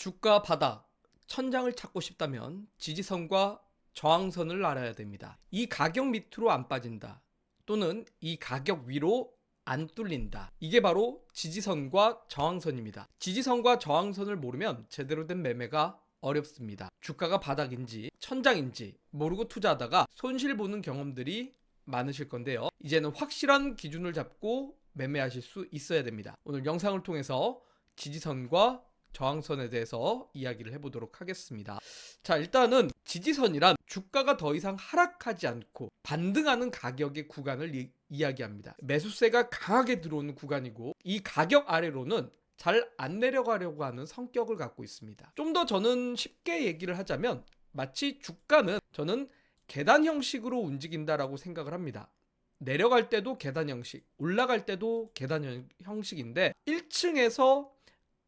주가 바닥, 천장을 찾고 싶다면 지지선과 저항선을 알아야 됩니다. 이 가격 밑으로 안 빠진다. 또는 이 가격 위로 안 뚫린다. 이게 바로 지지선과 저항선입니다. 지지선과 저항선을 모르면 제대로 된 매매가 어렵습니다. 주가가 바닥인지 천장인지 모르고 투자하다가 손실 보는 경험들이 많으실 건데요. 이제는 확실한 기준을 잡고 매매하실 수 있어야 됩니다. 오늘 영상을 통해서 지지선과 저항선에 대해서 이야기를 해보도록 하겠습니다. 자, 일단은 지지선이란 주가가 더 이상 하락하지 않고 반등하는 가격의 구간을 이, 이야기합니다. 매수세가 강하게 들어오는 구간이고 이 가격 아래로는 잘 안 내려가려고 하는 성격을 갖고 있습니다. 좀 더 저는 쉽게 얘기를 하자면 마치 주가는 저는 계단 형식으로 움직인다라고 생각을 합니다. 내려갈 때도 계단 형식, 올라갈 때도 계단 형- 형식인데 1층에서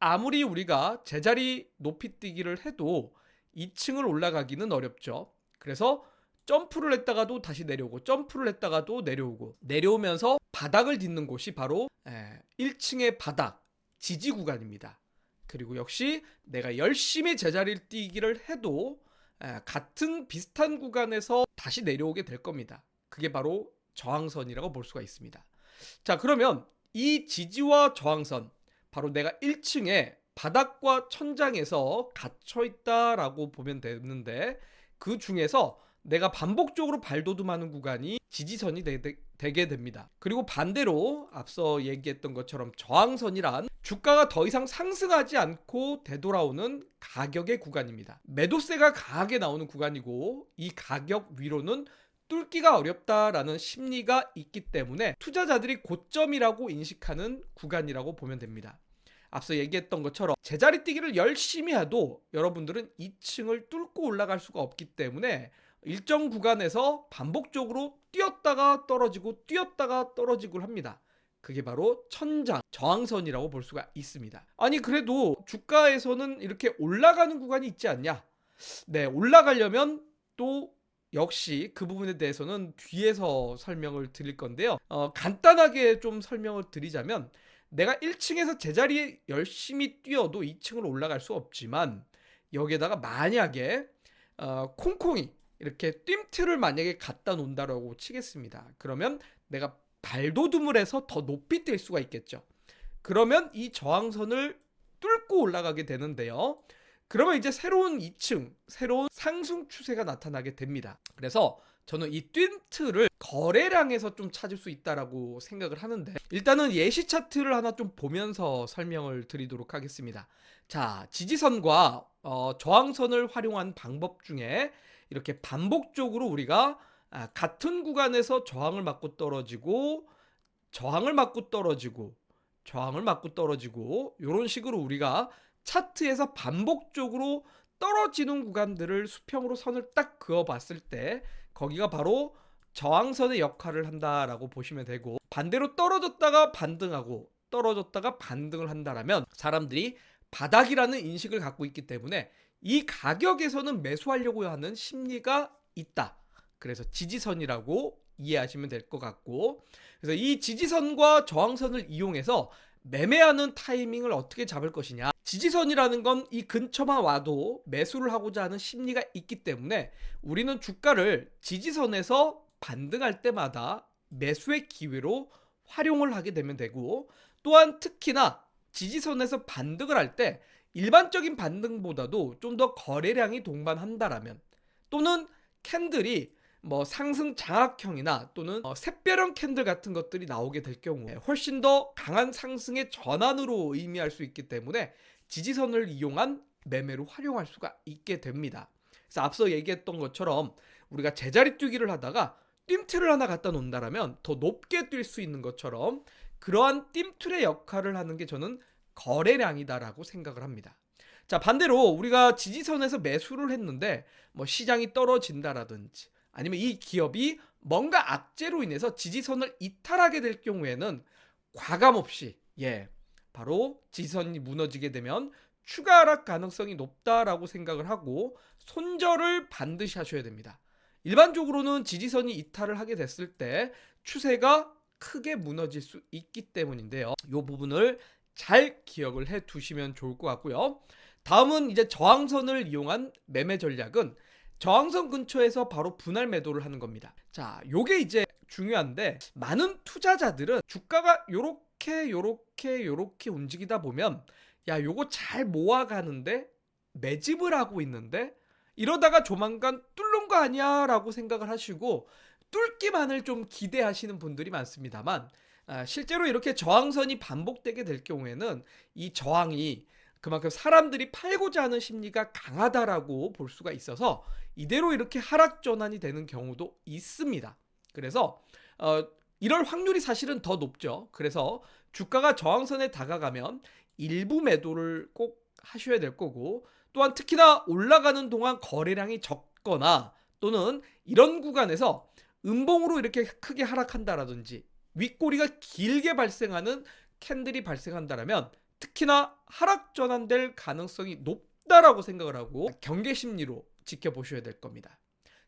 아무리 우리가 제자리 높이 뛰기를 해도 2층을 올라가기는 어렵죠. 그래서 점프를 했다가도 다시 내려오고 점프를 했다가도 내려오고 내려오면서 바닥을 딛는 곳이 바로 1층의 바닥 지지 구간입니다. 그리고 역시 내가 열심히 제자리를 뛰기를 해도 에, 같은 비슷한 구간에서 다시 내려오게 될 겁니다. 그게 바로 저항선이라고 볼 수가 있습니다. 자, 그러면 이 지지와 저항선 바로 내가 1층에 바닥과 천장에서 갇혀 있다라고 보면 되는데 그 중에서 내가 반복적으로 발돋움하는 구간이 지지선이 되, 게 됩니다. 그리고 반대로 앞서 얘기했던 것처럼 저항선이란 주가가 더 이상 상승하지 않고 되돌아오는 가격의 구간입니다. 매도세가 강하게 나오는 구간이고 이 가격 위로는 뚫기가 어렵다라는 심리가 있기 때문에 투자자들이 고점이라고 인식하는 구간이라고 보면 됩니다. 앞서 얘기했던 것처럼 제자리 뛰기를 열심히 해도 여러분들은 2층을 뚫고 올라갈 수가 없기 때문에 일정 구간에서 반복적으로 뛰었다가 떨어지고 뛰었다가 떨어지고 합니다. 그게 바로 천장, 저항선이라고 볼 수가 있습니다. 아니, 그래도 주가에서는 이렇게 올라가는 구간이 있지 않냐? 네, 올라가려면 또 역시 그 부분에 대해서는 뒤에서 설명을 드릴 건데요. 어, 간단하게 좀 설명을 드리자면 내가 1층에서 제자리에 열심히 뛰어도 2층으로 올라갈 수 없지만 여기에다가 만약에 어, 콩콩이 이렇게 뜀틀을 만약에 갖다 놓는다라고 치겠습니다. 그러면 내가 발돋움을 해서 더 높이 뛸 수가 있겠죠. 그러면 이 저항선을 뚫고 올라가게 되는데요. 그러면 이제 새로운 2층, 새로운 상승 추세가 나타나게 됩니다. 그래서 저는 이 뜀트를 거래량에서 좀 찾을 수 있다라고 생각을 하는데 일단은 예시 차트를 하나 좀 보면서 설명을 드리도록 하겠습니다. 자, 지지선과 어, 저항선을 활용한 방법 중에 이렇게 반복적으로 우리가 아, 같은 구간에서 저항을 맞고 떨어지고 저항을 맞고 떨어지고 저항을 맞고 떨어지고 이런 식으로 우리가 차트에서 반복적으로 떨어지는 구간들을 수평으로 선을 딱 그어 봤을 때 거기가 바로 저항선의 역할을 한다라고 보시면 되고 반대로 떨어졌다가 반등하고 떨어졌다가 반등을 한다라면 사람들이 바닥이라는 인식을 갖고 있기 때문에 이 가격에서는 매수하려고 하는 심리가 있다. 그래서 지지선이라고 이해하시면 될 것 같고 그래서 이 지지선과 저항선을 이용해서 매매하는 타이밍을 어떻게 잡을 것이냐. 지지선이라는 건 이 근처만 와도 매수를 하고자 하는 심리가 있기 때문에 우리는 주가를 지지선에서 반등할 때마다 매수의 기회로 활용을 하게 되면 되고 또한 특히나 지지선에서 반등을 할 때 일반적인 반등보다도 좀 더 거래량이 동반한다라면 또는 캔들이 뭐 상승 장악형이나 또는 어, 샛별형 캔들 같은 것들이 나오게 될 경우에 훨씬 더 강한 상승의 전환으로 의미할 수 있기 때문에 지지선을 이용한 매매로 활용할 수가 있게 됩니다. 그래서 앞서 얘기했던 것처럼 우리가 제자리 뛰기를 하다가 뜀틀을 하나 갖다 놓는다라면 더 높게 뛸 수 있는 것처럼 그러한 뜀틀의 역할을 하는 게 저는 거래량이다라고 생각을 합니다. 자 반대로 우리가 지지선에서 매수를 했는데 뭐 시장이 떨어진다라든지 아니면 이 기업이 뭔가 악재로 인해서 지지선을 이탈하게 될 경우에는 과감 없이 예 바로 지지선이 무너지게 되면 추가 하락 가능성이 높다라고 생각을 하고 손절을 반드시 하셔야 됩니다. 일반적으로는 지지선이 이탈을 하게 됐을 때 추세가 크게 무너질 수 있기 때문인데요. 이 부분을 잘 기억을 해 두시면 좋을 것 같고요. 다음은 이제 저항선을 이용한 매매 전략은 저항선 근처에서 바로 분할 매도를 하는 겁니다. 자, 요게 이제 중요한데 많은 투자자들은 주가가 요렇게 요렇게 요렇게 움직이다 보면 야, 요거 잘 모아가는데 매집을 하고 있는데 이러다가 조만간 뚫는 거 아니야라고 생각을 하시고 뚫기만을 좀 기대하시는 분들이 많습니다만 아, 실제로 이렇게 저항선이 반복되게 될 경우에는 이 저항이 그만큼 사람들이 팔고자 하는 심리가 강하다라고 볼 수가 있어서 이대로 이렇게 하락 전환이 되는 경우도 있습니다. 그래서 어, 이럴 확률이 사실은 더 높죠. 그래서 주가가 저항선에 다가가면 일부 매도를 꼭 하셔야 될 거고 또한 특히나 올라가는 동안 거래량이 적거나 또는 이런 구간에서 음봉으로 이렇게 크게 하락한다라든지 윗꼬리가 길게 발생하는 캔들이 발생한다라면 특히나 하락 전환될 가능성이 높다라고 생각을 하고 경계 심리로 지켜보셔야 될 겁니다.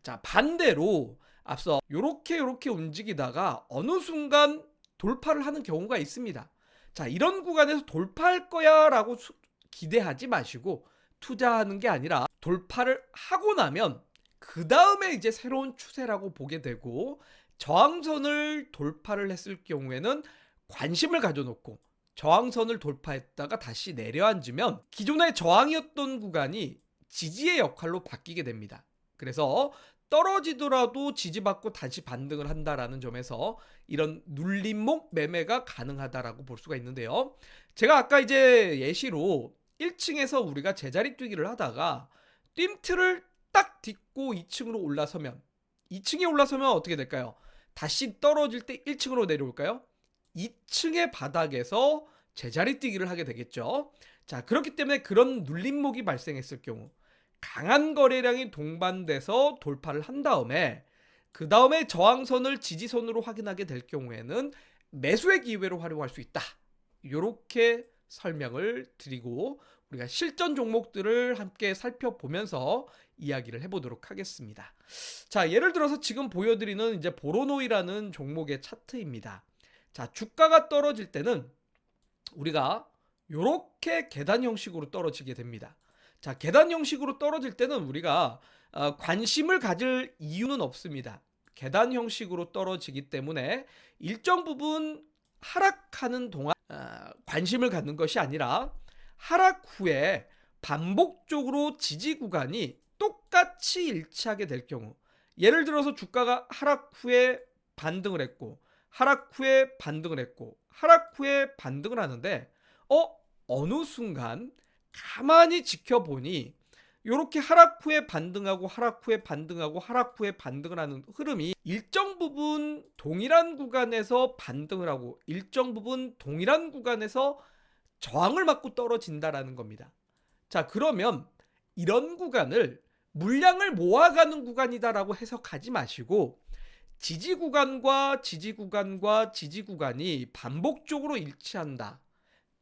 자, 반대로 앞서 요렇게 요렇게 움직이다가 어느 순간 돌파를 하는 경우가 있습니다. 자, 이런 구간에서 돌파할 거야라고 수- 기대하지 마시고 투자하는 게 아니라 돌파를 하고 나면 그 다음에 이제 새로운 추세라고 보게 되고 저항선을 돌파를 했을 경우에는 관심을 가져놓고 저항선을 돌파했다가 다시 내려앉으면 기존의 저항이었던 구간이 지지의 역할로 바뀌게 됩니다. 그래서 떨어지더라도 지지받고 다시 반등을 한다라는 점에서 이런 눌림목 매매가 가능하다라고 볼 수가 있는데요. 제가 아까 이제 예시로 1층에서 우리가 제자리 뛰기를 하다가 뜀틀을 딱 딛고 2층으로 올라서면 2층에 올라서면 어떻게 될까요? 다시 떨어질 때 1층으로 내려올까요? 2층의 바닥에서 제자리 뛰기를 하게 되겠죠. 자, 그렇기 때문에 그런 눌림목이 발생했을 경우 강한 거래량이 동반돼서 돌파를 한 다음에 그 다음에 저항선을 지지선으로 확인하게 될 경우에는 매수의 기회로 활용할 수 있다. 이렇게 설명을 드리고 우리가 실전 종목들을 함께 살펴보면서 이야기를 해보도록 하겠습니다. 자, 예를 들어서 지금 보여드리는 이제 보로노이라는 종목의 차트입니다. 자, 주가가 떨어질 때는 우리가 이렇게 계단 형식으로 떨어지게 됩니다. 자, 계단 형식으로 떨어질 때는 우리가 어, 관심을 가질 이유는 없습니다. 계단 형식으로 떨어지기 때문에 일정 부분 하락하는 동안 어, 관심을 갖는 것이 아니라 하락 후에 반복적으로 지지 구간이 똑같이 일치하게 될 경우 예를 들어서 주가가 하락 후에 반등을 했고 하락 후에 반등을 했고 하락 후에 반등을 하는데 어 어느 순간 가만히 지켜보니 이렇게 하락 후에 반등하고 하락 후에 반등하고 하락 후에 반등을 하는 흐름이 일정 부분 동일한 구간에서 반등을 하고 일정 부분 동일한 구간에서 저항을 맞고 떨어진다라는 겁니다. 자, 그러면 이런 구간을 물량을 모아가는 구간이다라고 해석하지 마시고 지지 구간과 지지 구간과 지지 구간이 반복적으로 일치한다.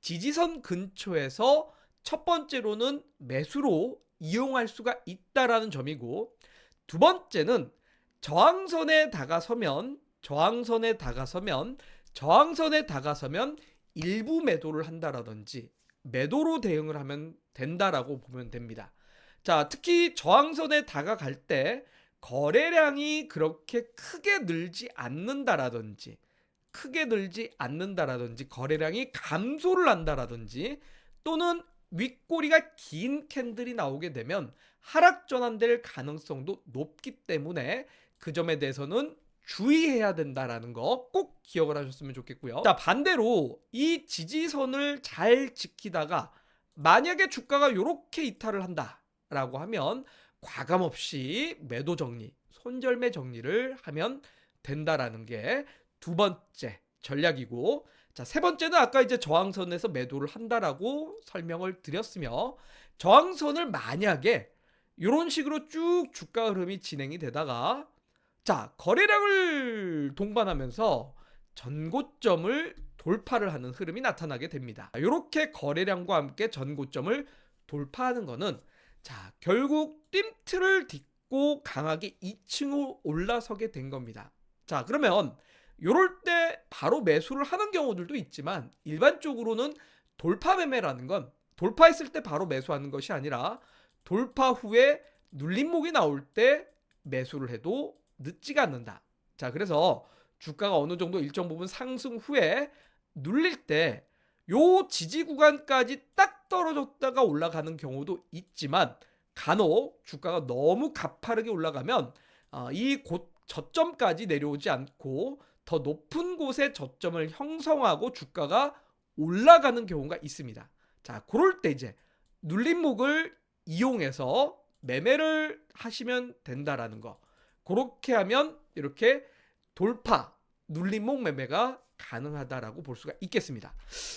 지지선 근처에서 첫 번째로는 매수로 이용할 수가 있다라는 점이고 두 번째는 저항선에 다가서면 저항선에 다가서면 저항선에 다가서면 일부 매도를 한다라든지 매도로 대응을 하면 된다라고 보면 됩니다. 자, 특히 저항선에 다가갈 때 거래량이 그렇게 크게 늘지 않는다라든지 크게 늘지 않는다라든지 거래량이 감소를 한다라든지 또는 윗꼬리가 긴 캔들이 나오게 되면 하락 전환될 가능성도 높기 때문에 그 점에 대해서는 주의해야 된다라는 거 꼭 기억을 하셨으면 좋겠고요. 자, 반대로 이 지지선을 잘 지키다가 만약에 주가가 이렇게 이탈을 한다라고 하면 과감 없이 매도 정리, 손절매 정리를 하면 된다라는 게 두 번째 전략이고 자, 세 번째는 아까 이제 저항선에서 매도를 한다라고 설명을 드렸으며 저항선을 만약에 이런 식으로 쭉 주가 흐름이 진행이 되다가 자, 거래량을 동반하면서 전고점을 돌파를 하는 흐름이 나타나게 됩니다. 이렇게 거래량과 함께 전고점을 돌파하는 거는 자, 결국 뜀틀을 딛고 강하게 2층으로 올라서게 된 겁니다. 자, 그러면 요럴 때 바로 매수를 하는 경우들도 있지만 일반적으로는 돌파 매매라는 건 돌파했을 때 바로 매수하는 것이 아니라 돌파 후에 눌림목이 나올 때 매수를 해도 늦지가 않는다. 자, 그래서 주가가 어느 정도 일정 부분 상승 후에 눌릴 때 요 지지 구간까지 딱 떨어졌다가 올라가는 경우도 있지만 간혹 주가가 너무 가파르게 올라가면 어, 이곳 저점까지 내려오지 않고 더 높은 곳에 저점을 형성하고 주가가 올라가는 경우가 있습니다. 자, 그럴 때 이제 눌림목을 이용해서 매매를 하시면 된다라는 거. 그렇게 하면 이렇게 돌파 눌림목 매매가 가능하다라고 볼 수가 있겠습니다.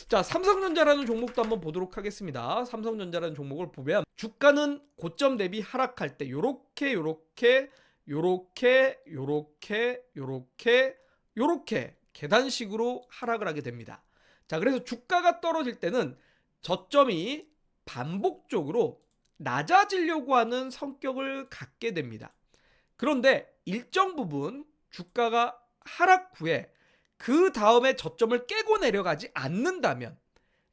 자, 삼성전자라는 종목도 한번 보도록 하겠습니다. 삼성전자라는 종목을 보면 주가는 고점 대비 하락할 때 요렇게 요렇게 요렇게 요렇게 요렇게 요렇게 계단식으로 하락을 하게 됩니다. 자, 그래서 주가가 떨어질 때는 저점이 반복적으로 낮아지려고 하는 성격을 갖게 됩니다. 그런데 일정 부분 주가가 하락 후에 그 다음에 저점을 깨고 내려가지 않는다면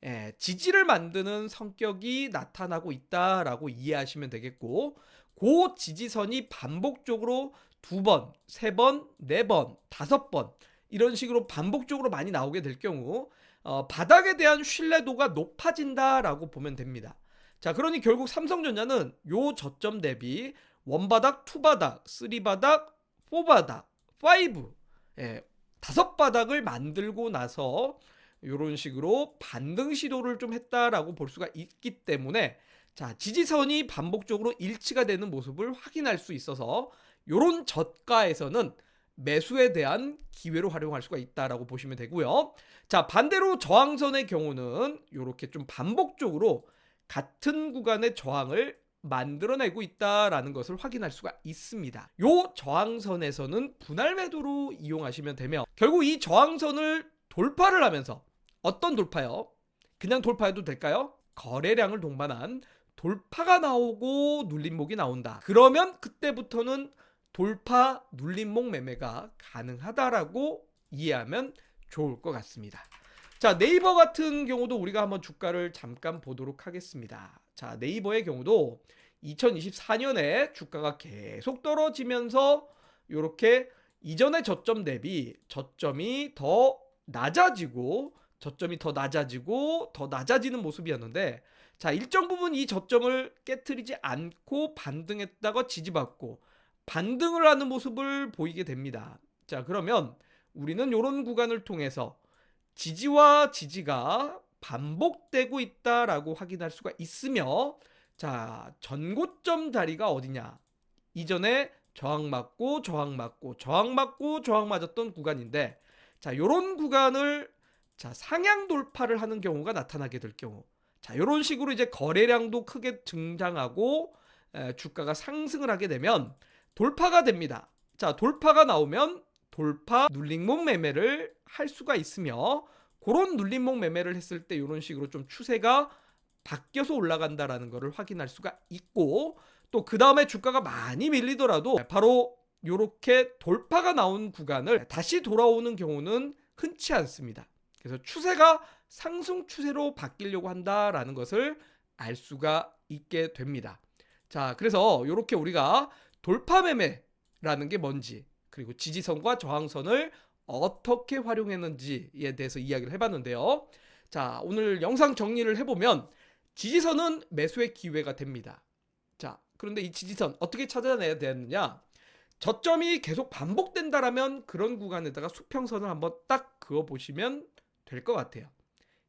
예, 지지를 만드는 성격이 나타나고 있다라고 이해하시면 되겠고 그 지지선이 반복적으로 두 번, 세 번, 네 번, 다섯 번 이런 식으로 반복적으로 많이 나오게 될 경우 어, 바닥에 대한 신뢰도가 높아진다라고 보면 됩니다. 자, 그러니 결국 삼성전자는 요 저점 대비 원바닥, 투바닥, 쓰리바닥, 포바닥, 파이브 예, 다섯 바닥을 만들고 나서 이런 식으로 반등 시도를 좀 했다라고 볼 수가 있기 때문에 자 지지선이 반복적으로 일치가 되는 모습을 확인할 수 있어서 이런 저가에서는 매수에 대한 기회로 활용할 수가 있다라고 보시면 되고요. 자 반대로 저항선의 경우는 이렇게 좀 반복적으로 같은 구간의 저항을 만들어내고 있다라는 것을 확인할 수가 있습니다. 요 저항선에서는 분할 매도로 이용하시면 되며 결국 이 저항선을 돌파를 하면서 어떤 돌파요? 그냥 돌파해도 될까요? 거래량을 동반한 돌파가 나오고 눌림목이 나온다. 그러면 그때부터는 돌파 눌림목 매매가 가능하다라고 이해하면 좋을 것 같습니다. 자, 네이버 같은 경우도 우리가 한번 주가를 잠깐 보도록 하겠습니다. 자, 네이버의 경우도 2024년에 주가가 계속 떨어지면서 이렇게 이전의 저점 대비 저점이 더 낮아지고 저점이 더 낮아지고 더 낮아지는 모습이었는데 자 일정 부분 이 저점을 깨뜨리지 않고 반등했다가 지지받고 반등을 하는 모습을 보이게 됩니다. 자 그러면 우리는 이런 구간을 통해서 지지와 지지가 반복되고 있다라고 확인할 수가 있으며 자 전고점 자리가 어디냐 이전에 저항 맞고 저항 맞고 저항 맞고 저항 맞았던 구간인데 자 요런 구간을 자 상향 돌파를 하는 경우가 나타나게 될 경우 자 요런 식으로 이제 거래량도 크게 등장하고 에, 주가가 상승을 하게 되면 돌파가 됩니다. 자 돌파가 나오면 돌파 눌림목 매매를 할 수가 있으며 그런 눌림목 매매를 했을 때 이런 식으로 좀 추세가 바뀌어서 올라간다라는 것을 확인할 수가 있고 또 그 다음에 주가가 많이 밀리더라도 바로 이렇게 돌파가 나온 구간을 다시 돌아오는 경우는 흔치 않습니다. 그래서 추세가 상승 추세로 바뀌려고 한다라는 것을 알 수가 있게 됩니다. 자, 그래서 이렇게 우리가 돌파 매매라는 게 뭔지 그리고 지지선과 저항선을 어떻게 활용했는지에 대해서 이야기를 해봤는데요. 자, 오늘 영상 정리를 해보면 지지선은 매수의 기회가 됩니다. 자, 그런데 이 지지선 어떻게 찾아내야 되느냐? 저점이 계속 반복된다라면 그런 구간에다가 수평선을 한번 딱 그어 보시면 될 것 같아요.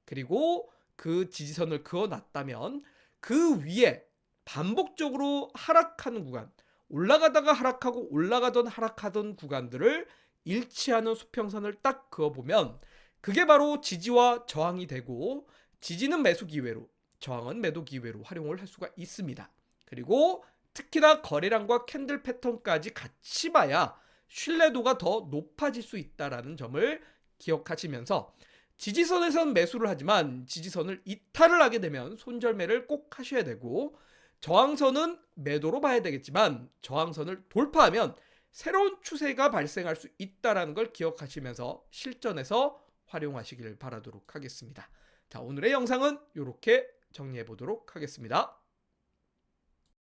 그리고 그 지지선을 그어 놨다면 그 위에 반복적으로 하락하는 구간, 올라가다가 하락하고 올라가던 하락하던 구간들을 일치하는 수평선을 딱 그어 보면 그게 바로 지지와 저항이 되고 지지는 매수 기회로 저항은 매도 기회로 활용을 할 수가 있습니다. 그리고 특히나 거래량과 캔들 패턴까지 같이 봐야 신뢰도가 더 높아질 수 있다라는 점을 기억하시면서 지지선에선 매수를 하지만 지지선을 이탈을 하게 되면 손절매를 꼭 하셔야 되고 저항선은 매도로 봐야 되겠지만 저항선을 돌파하면 새로운 추세가 발생할 수 있다라는 걸 기억하시면서 실전에서 활용하시길 바라도록 하겠습니다. 자, 오늘의 영상은 이렇게 정리해 보도록 하겠습니다.